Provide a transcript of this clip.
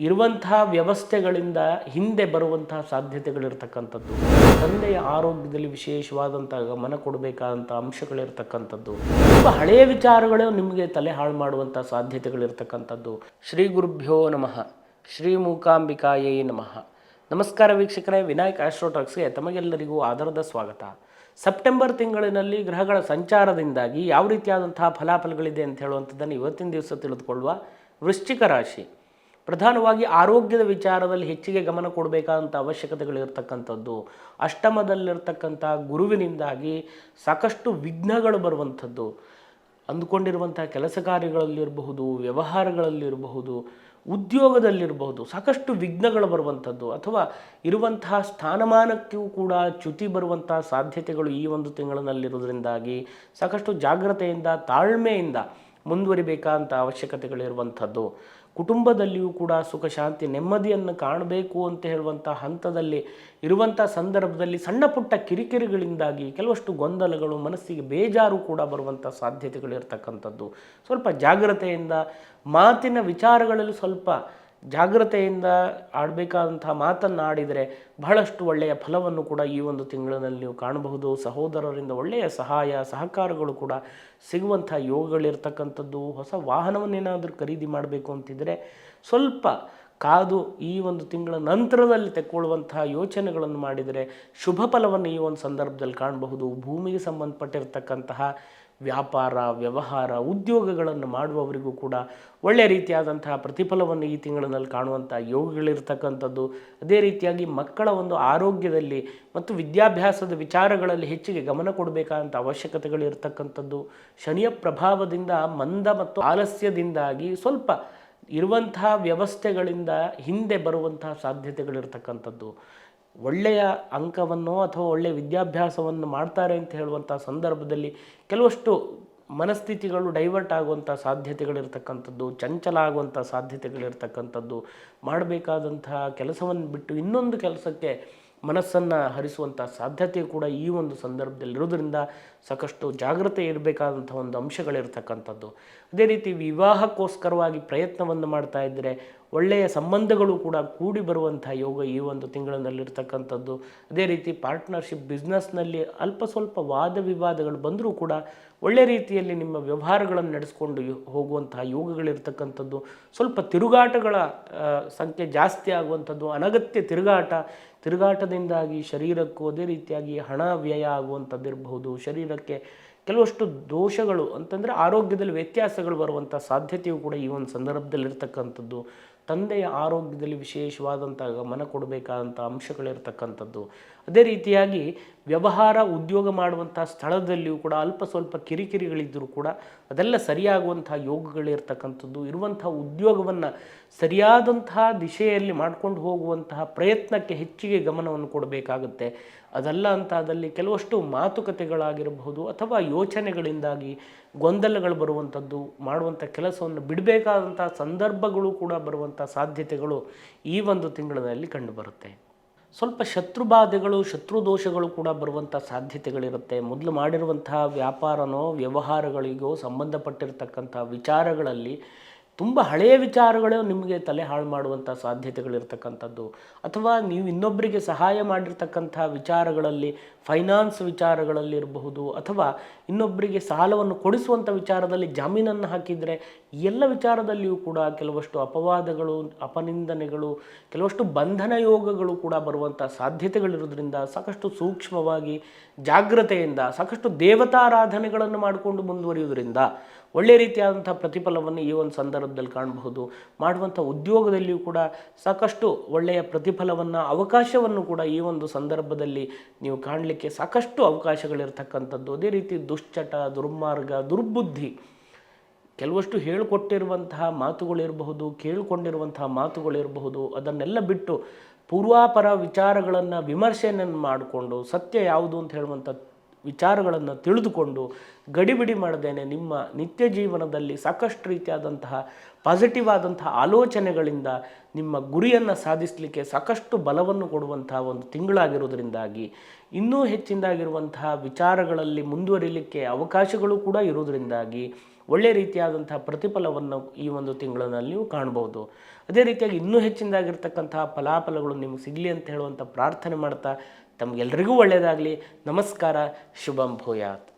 ಇರುವಂತಹ ವ್ಯವಸ್ಥೆಗಳಿಂದ ಹಿಂದೆ ಬರುವಂತಹ ಸಾಧ್ಯತೆಗಳಿರ್ತಕ್ಕಂಥದ್ದು. ತಂದೆಯ ಆರೋಗ್ಯದಲ್ಲಿ ವಿಶೇಷವಾದಂಥ ಗಮನ ಕೊಡಬೇಕಾದಂಥ ಅಂಶಗಳಿರ್ತಕ್ಕಂಥದ್ದು. ತುಂಬ ಹಳೆಯ ವಿಚಾರಗಳು ನಿಮಗೆ ತಲೆ ಹಾಳು ಮಾಡುವಂಥ ಸಾಧ್ಯತೆಗಳಿರ್ತಕ್ಕಂಥದ್ದು. ಶ್ರೀ ಗುರುಭ್ಯೋ ನಮಃ. ಶ್ರೀ ಮೂಕಾಂಬಿಕಾಯೇ ನಮಃ. ನಮಸ್ಕಾರ ವೀಕ್ಷಕರೇ, ವಿನಾಯಕ್ ಆಸ್ಟ್ರೋಟಾಕ್ಸ್ಗೆ ತಮಗೆಲ್ಲರಿಗೂ ಆಧಾರದ ಸ್ವಾಗತ. ಸೆಪ್ಟೆಂಬರ್ ತಿಂಗಳಿನಲ್ಲಿ ಗ್ರಹಗಳ ಸಂಚಾರದಿಂದಾಗಿ ಯಾವ ರೀತಿಯಾದಂತಹ ಫಲಾಫಲಗಳಿದೆ ಅಂತ ಹೇಳುವಂಥದ್ದನ್ನು ಇವತ್ತಿನ ದಿವಸ ತಿಳಿದುಕೊಳ್ಳುವ ವೃಶ್ಚಿಕ ರಾಶಿ. ಪ್ರಧಾನವಾಗಿ ಆರೋಗ್ಯದ ವಿಚಾರದಲ್ಲಿ ಹೆಚ್ಚಿಗೆ ಗಮನ ಕೊಡಬೇಕಾದಂಥ ಅವಶ್ಯಕತೆಗಳಿರ್ತಕ್ಕಂಥದ್ದು ಅಷ್ಟಮದಲ್ಲಿರ್ತಕ್ಕಂಥ ಗುರುವಿನಿಂದಾಗಿ ಸಾಕಷ್ಟು ವಿಘ್ನಗಳು ಬರುವಂಥದ್ದು ಅಂದುಕೊಂಡಿರುವಂಥ ಕೆಲಸ ಕಾರ್ಯಗಳಲ್ಲಿರಬಹುದು, ವ್ಯವಹಾರಗಳಲ್ಲಿರಬಹುದು, ಉದ್ಯೋಗದಲ್ಲಿರಬಹುದು, ಸಾಕಷ್ಟು ವಿಘ್ನಗಳು ಬರುವಂಥದ್ದು, ಅಥವಾ ಇರುವಂತಹ ಸ್ಥಾನಮಾನಕ್ಕೂ ಕೂಡ ಚ್ಯುತಿ ಬರುವಂತಹ ಸಾಧ್ಯತೆಗಳು ಈ ಒಂದು ತಿಂಗಳಿನಲ್ಲಿರೋದ್ರಿಂದಾಗಿ ಸಾಕಷ್ಟು ಜಾಗ್ರತೆಯಿಂದ, ತಾಳ್ಮೆಯಿಂದ ಮುಂದುವರಿಬೇಕಾದಂಥ ಅವಶ್ಯಕತೆಗಳಿರುವಂಥದ್ದು. ಕುಟುಂಬದಲ್ಲಿಯೂ ಕೂಡ ಸುಖ, ಶಾಂತಿ, ನೆಮ್ಮದಿಯನ್ನು ಕಾಣಬೇಕು ಅಂತ ಹೇಳುವಂಥ ಹಂತದಲ್ಲಿ ಇರುವಂಥ ಸಂದರ್ಭದಲ್ಲಿ ಸಣ್ಣ ಪುಟ್ಟ ಕಿರಿಕಿರಿಗಳಿಂದಾಗಿ ಕೆಲವಷ್ಟು ಗೊಂದಲಗಳು, ಮನಸ್ಸಿಗೆ ಬೇಜಾರು ಕೂಡ ಬರುವಂಥ ಸಾಧ್ಯತೆಗಳಿರ್ತಕ್ಕಂಥದ್ದು. ಸ್ವಲ್ಪ ಜಾಗ್ರತೆಯಿಂದ ಮಾತಿನ ವಿಚಾರಗಳಲ್ಲಿ ಸ್ವಲ್ಪ ಜಾಗ್ರತೆಯಿಂದ ಆಡಬೇಕಾದಂಥ ಮಾತನ್ನು ಆಡಿದರೆ ಬಹಳಷ್ಟು ಒಳ್ಳೆಯ ಫಲವನ್ನು ಕೂಡ ಈ ಒಂದು ತಿಂಗಳಿನಲ್ಲಿ ನೀವು ಕಾಣಬಹುದು. ಸಹೋದರರಿಂದ ಒಳ್ಳೆಯ ಸಹಾಯ, ಸಹಕಾರಗಳು ಕೂಡ ಸಿಗುವಂಥ ಯೋಗಗಳಿರ್ತಕ್ಕಂಥದ್ದು. ಹೊಸ ವಾಹನವನ್ನೇನಾದರೂ ಖರೀದಿ ಮಾಡಬೇಕು ಅಂತಿದ್ದರೆ ಸ್ವಲ್ಪ ಕಾದು ಈ ಒಂದು ತಿಂಗಳ ನಂತರದಲ್ಲಿ ತೆಕ್ಕೊಳ್ಳುವಂತಹ ಯೋಚನೆಗಳನ್ನು ಮಾಡಿದರೆ ಶುಭ ಫಲವನ್ನು ಈ ಒಂದು ಸಂದರ್ಭದಲ್ಲಿ ಕಾಣಬಹುದು. ಭೂಮಿಗೆ ಸಂಬಂಧಪಟ್ಟಿರ್ತಕ್ಕಂತಹ ವ್ಯಾಪಾರ, ವ್ಯವಹಾರ, ಉದ್ಯೋಗಗಳನ್ನು ಮಾಡುವವರಿಗೂ ಕೂಡ ಒಳ್ಳೆಯ ರೀತಿಯಾದಂತಹ ಪ್ರತಿಫಲವನ್ನು ಈ ತಿಂಗಳಿನಲ್ಲಿ ಕಾಣುವಂಥ ಯೋಗಗಳಿರ್ತಕ್ಕಂಥದ್ದು. ಅದೇ ರೀತಿಯಾಗಿ ಮಕ್ಕಳ ಒಂದು ಆರೋಗ್ಯದಲ್ಲಿ ಮತ್ತು ವಿದ್ಯಾಭ್ಯಾಸದ ವಿಚಾರಗಳಲ್ಲಿ ಹೆಚ್ಚಿಗೆ ಗಮನ ಕೊಡಬೇಕಾದಂಥ ಅವಶ್ಯಕತೆಗಳಿರ್ತಕ್ಕಂಥದ್ದು. ಶನಿಯ ಪ್ರಭಾವದಿಂದ ಮಂದ ಮತ್ತು ಆಲಸ್ಯದಿಂದಾಗಿ ಸ್ವಲ್ಪ ಇರುವಂತಹ ವ್ಯವಸ್ಥೆಗಳಿಂದ ಹಿಂದೆ ಬರುವಂತಹ ಸಾಧ್ಯತೆಗಳಿರ್ತಕ್ಕಂಥದ್ದು. ಒಳ್ಳೆಯ ಅಂಕವನ್ನು ಅಥವಾ ಒಳ್ಳೆಯ ವಿದ್ಯಾಭ್ಯಾಸವನ್ನು ಮಾಡ್ತಾರೆ ಅಂತ ಹೇಳುವಂಥ ಸಂದರ್ಭದಲ್ಲಿ ಕೆಲವಷ್ಟು ಮನಸ್ಥಿತಿಗಳು ಡೈವರ್ಟ್ ಆಗುವಂಥ ಸಾಧ್ಯತೆಗಳಿರ್ತಕ್ಕಂಥದ್ದು ಚಂಚಲ ಆಗುವಂಥ ಸಾಧ್ಯತೆಗಳಿರ್ತಕ್ಕಂಥದ್ದು ಮಾಡಬೇಕಾದಂತಹ ಕೆಲಸವನ್ನು ಬಿಟ್ಟು ಇನ್ನೊಂದು ಕೆಲಸಕ್ಕೆ ಮನಸ್ಸನ್ನು ಹರಿಸುವಂಥ ಸಾಧ್ಯತೆ ಕೂಡ ಈ ಒಂದು ಸಂದರ್ಭದಲ್ಲಿ ಇರೋದರಿಂದ ಸಾಕಷ್ಟು ಜಾಗ್ರತೆ ಇರಬೇಕಾದಂಥ ಒಂದು ಅಂಶಗಳಿರ್ತಕ್ಕಂಥದ್ದು. ಅದೇ ರೀತಿ ವಿವಾಹಕ್ಕೋಸ್ಕರವಾಗಿ ಪ್ರಯತ್ನವನ್ನು ಮಾಡ್ತಾ ಇದ್ದರೆ ಒಳ್ಳೆಯ ಸಂಬಂಧಗಳು ಕೂಡ ಕೂಡಿ ಬರುವಂಥ ಯೋಗ ಈ ಒಂದು ತಿಂಗಳಿನಲ್ಲಿರ್ತಕ್ಕಂಥದ್ದು ಅದೇ ರೀತಿ ಪಾರ್ಟ್ನರ್ಶಿಪ್ ಬಿಸ್ನೆಸ್ನಲ್ಲಿ ಅಲ್ಪ ಸ್ವಲ್ಪ ವಾದ ವಿವಾದಗಳು ಬಂದರೂ ಕೂಡ ಒಳ್ಳೆ ರೀತಿಯಲ್ಲಿ ನಿಮ್ಮ ವ್ಯವಹಾರಗಳನ್ನು ನಡೆಸ್ಕೊಂಡು ಹೋಗುವಂತಹ ಯೋಗಗಳಿರ್ತಕ್ಕಂಥದ್ದು. ಸ್ವಲ್ಪ ತಿರುಗಾಟಗಳ ಸಂಖ್ಯೆ ಜಾಸ್ತಿ ಆಗುವಂಥದ್ದು, ಅನಗತ್ಯ ತಿರುಗಾಟ, ತಿರುಗಾಟದಿಂದಾಗಿ ಶರೀರಕ್ಕೂ ಅದೇ ರೀತಿಯಾಗಿ ಹಣ ವ್ಯಯ ಆಗುವಂಥದ್ದು ಇರಬಹುದು ಶರೀರಕ್ಕೆ ಕೆಲವಷ್ಟು ದೋಷಗಳು ಅಂತಂದರೆ ಆರೋಗ್ಯದಲ್ಲಿ ವ್ಯತ್ಯಾಸಗಳು ಬರುವಂಥ ಸಾಧ್ಯತೆಯು ಕೂಡ ಈ ಒಂದು ಸಂದರ್ಭದಲ್ಲಿ ಇರ್ತಕ್ಕಂಥದ್ದು ತಂದೆಯ ಆರೋಗ್ಯದಲ್ಲಿ ವಿಶೇಷವಾದಂಥ ಗಮನ ಕೊಡಬೇಕಾದಂಥ ಅಂಶಗಳಿರ್ತಕ್ಕಂಥದ್ದು. ಅದೇ ರೀತಿಯಾಗಿ ವ್ಯವಹಾರ, ಉದ್ಯೋಗ ಮಾಡುವಂಥ ಸ್ಥಳದಲ್ಲಿಯೂ ಕೂಡ ಅಲ್ಪ ಸ್ವಲ್ಪ ಕಿರಿಕಿರಿಗಳಿದ್ದರೂ ಕೂಡ ಅದೆಲ್ಲ ಸರಿಯಾಗುವಂಥ ಯೋಗಗಳಿರ್ತಕ್ಕಂಥದ್ದು. ಇರುವಂಥ ಉದ್ಯೋಗವನ್ನು ಸರಿಯಾದಂತಹ ದಿಶೆಯಲ್ಲಿ ಮಾಡ್ಕೊಂಡು ಹೋಗುವಂತಹ ಪ್ರಯತ್ನಕ್ಕೆ ಹೆಚ್ಚಿಗೆ ಗಮನವನ್ನು ಕೊಡಬೇಕಾಗುತ್ತೆ. ಅದಲ್ಲ ಅಂತ ಅದಲ್ಲಿ ಕೆಲವಷ್ಟು ಮಾತುಕತೆಗಳಾಗಿರಬಹುದು ಅಥವಾ ಯೋಚನೆಗಳಿಂದಾಗಿ ಗೊಂದಲಗಳು ಬರುವಂಥದ್ದು, ಮಾಡುವಂಥ ಕೆಲಸವನ್ನು ಬಿಡಬೇಕಾದಂಥ ಸಂದರ್ಭಗಳು ಕೂಡ ಬರುವಂಥ ಸಾಧ್ಯತೆಗಳು ಈ ಒಂದು ತಿಂಗಳಿನಲ್ಲಿ ಕಂಡುಬರುತ್ತೆ. ಸ್ವಲ್ಪ ಶತ್ರುಬಾಧೆಗಳು ಶತ್ರು ದೋಷಗಳು ಕೂಡ ಬರುವಂಥ ಸಾಧ್ಯತೆಗಳಿರುತ್ತೆ. ಮೊದಲು ಮಾಡಿರುವಂತಹ ವ್ಯಾಪಾರನೋ, ವ್ಯವಹಾರಗಳಿಗೋ ಸಂಬಂಧಪಟ್ಟಿರತಕ್ಕಂಥ ವಿಚಾರಗಳಲ್ಲಿ ತುಂಬ ಹಳೆಯ ವಿಚಾರಗಳು ನಿಮಗೆ ತಲೆ ಹಾಳು ಮಾಡುವಂಥ ಸಾಧ್ಯತೆಗಳಿರ್ತಕ್ಕಂಥದ್ದು. ಅಥವಾ ನೀವು ಇನ್ನೊಬ್ಬರಿಗೆ ಸಹಾಯ ಮಾಡಿರ್ತಕ್ಕಂಥ ವಿಚಾರಗಳಲ್ಲಿ ಫೈನಾನ್ಸ್ ವಿಚಾರಗಳಲ್ಲಿ ಇರಬಹುದು, ಅಥವಾ ಇನ್ನೊಬ್ಬರಿಗೆ ಸಾಲವನ್ನು ಕೊಡಿಸುವಂಥ ವಿಚಾರದಲ್ಲಿ ಜಾಮೀನನ್ನು ಹಾಕಿದರೆ, ಎಲ್ಲ ವಿಚಾರದಲ್ಲಿಯೂ ಕೂಡ ಕೆಲವಷ್ಟು ಅಪವಾದಗಳು, ಅಪನಿಂದನೆಗಳು, ಕೆಲವಷ್ಟು ಬಂಧನ ಯೋಗಗಳು ಕೂಡ ಬರುವಂಥ ಸಾಧ್ಯತೆಗಳಿರೋದ್ರಿಂದ ಸಾಕಷ್ಟು ಸೂಕ್ಷ್ಮವಾಗಿ ಜಾಗ್ರತೆಯಿಂದ, ಸಾಕಷ್ಟು ದೇವತಾರಾಧನೆಗಳನ್ನು ಮಾಡಿಕೊಂಡು ಮುಂದುವರಿಯುವುದರಿಂದ ಒಳ್ಳೆ ರೀತಿಯಾದಂಥ ಪ್ರತಿಫಲವನ್ನು ಈ ಒಂದು ಸಂದರ್ಭದಲ್ಲಿ ಕಾಣಬಹುದು. ಮಾಡುವಂಥ ಉದ್ಯೋಗದಲ್ಲಿಯೂ ಕೂಡ ಸಾಕಷ್ಟು ಒಳ್ಳೆಯ ಪ್ರತಿಫಲವನ್ನು, ಅವಕಾಶವನ್ನು ಕೂಡ ಈ ಒಂದು ಸಂದರ್ಭದಲ್ಲಿ ನೀವು ಕಾಣಲಿಕ್ಕೆ ಸಾಕಷ್ಟು ಅವಕಾಶಗಳಿರ್ತಕ್ಕಂಥದ್ದು. ಅದೇ ರೀತಿ ದುಶ್ಚಟ, ದುರ್ಮಾರ್ಗ, ದುರ್ಬುದ್ಧಿ ಕೆಲವಷ್ಟು ಹೇಳಿಕೊಟ್ಟಿರುವಂತಹ ಮಾತುಗಳಿರಬಹುದು, ಕೇಳಿಕೊಂಡಿರುವಂತಹ ಮಾತುಗಳಿರಬಹುದು. ಅದನ್ನೆಲ್ಲ ಬಿಟ್ಟು ಪೂರ್ವಾಪರ ವಿಚಾರಗಳನ್ನು ವಿಮರ್ಶೆಯನ್ನು ಮಾಡಿಕೊಂಡು ಸತ್ಯ ಯಾವುದು ಅಂತ ಹೇಳುವಂಥ ವಿಚಾರಗಳನ್ನು ತಿಳಿದುಕೊಂಡು ಗಡಿಬಿಡಿ ಮಾಡದೇನೆ ನಿಮ್ಮ ನಿತ್ಯ ಜೀವನದಲ್ಲಿ ಸಾಕಷ್ಟು ರೀತಿಯಾದಂತಹ ಪಾಸಿಟಿವ್ ಆದಂತಹ ಆಲೋಚನೆಗಳಿಂದ ನಿಮ್ಮ ಗುರಿಯನ್ನು ಸಾಧಿಸಲಿಕ್ಕೆ ಸಾಕಷ್ಟು ಬಲವನ್ನು ಕೊಡುವಂತಹ ಒಂದು ತಿಂಗಳಾಗಿರೋದ್ರಿಂದಾಗಿ ಇನ್ನೂ ಹೆಚ್ಚಿನದಾಗಿರುವಂತಹ ವಿಚಾರಗಳಲ್ಲಿ ಮುಂದುವರಿಲಿಕ್ಕೆ ಅವಕಾಶಗಳು ಕೂಡ ಇರೋದ್ರಿಂದಾಗಿ ಒಳ್ಳೆ ರೀತಿಯಾದಂತಹ ಪ್ರತಿಫಲವನ್ನು ಈ ಒಂದು ತಿಂಗಳಲ್ಲಿ ಕಾಣಬಹುದು. ಅದೇ ರೀತಿಯಾಗಿ ಇನ್ನೂ ಹೆಚ್ಚಿನದಾಗಿರ್ತಕ್ಕಂತಹ ಫಲಾಫಲಗಳು ನಿಮ್ಗೆ ಸಿಗಲಿ ಅಂತ ಹೇಳುವಂಥ ಪ್ರಾರ್ಥನೆ ಮಾಡ್ತಾ ತಮಗೆಲ್ಲರಿಗೂ ಒಳ್ಳೆಯದಾಗಲಿ. ನಮಸ್ಕಾರ. ಶುಭಂ ಭೂಯಾತ್.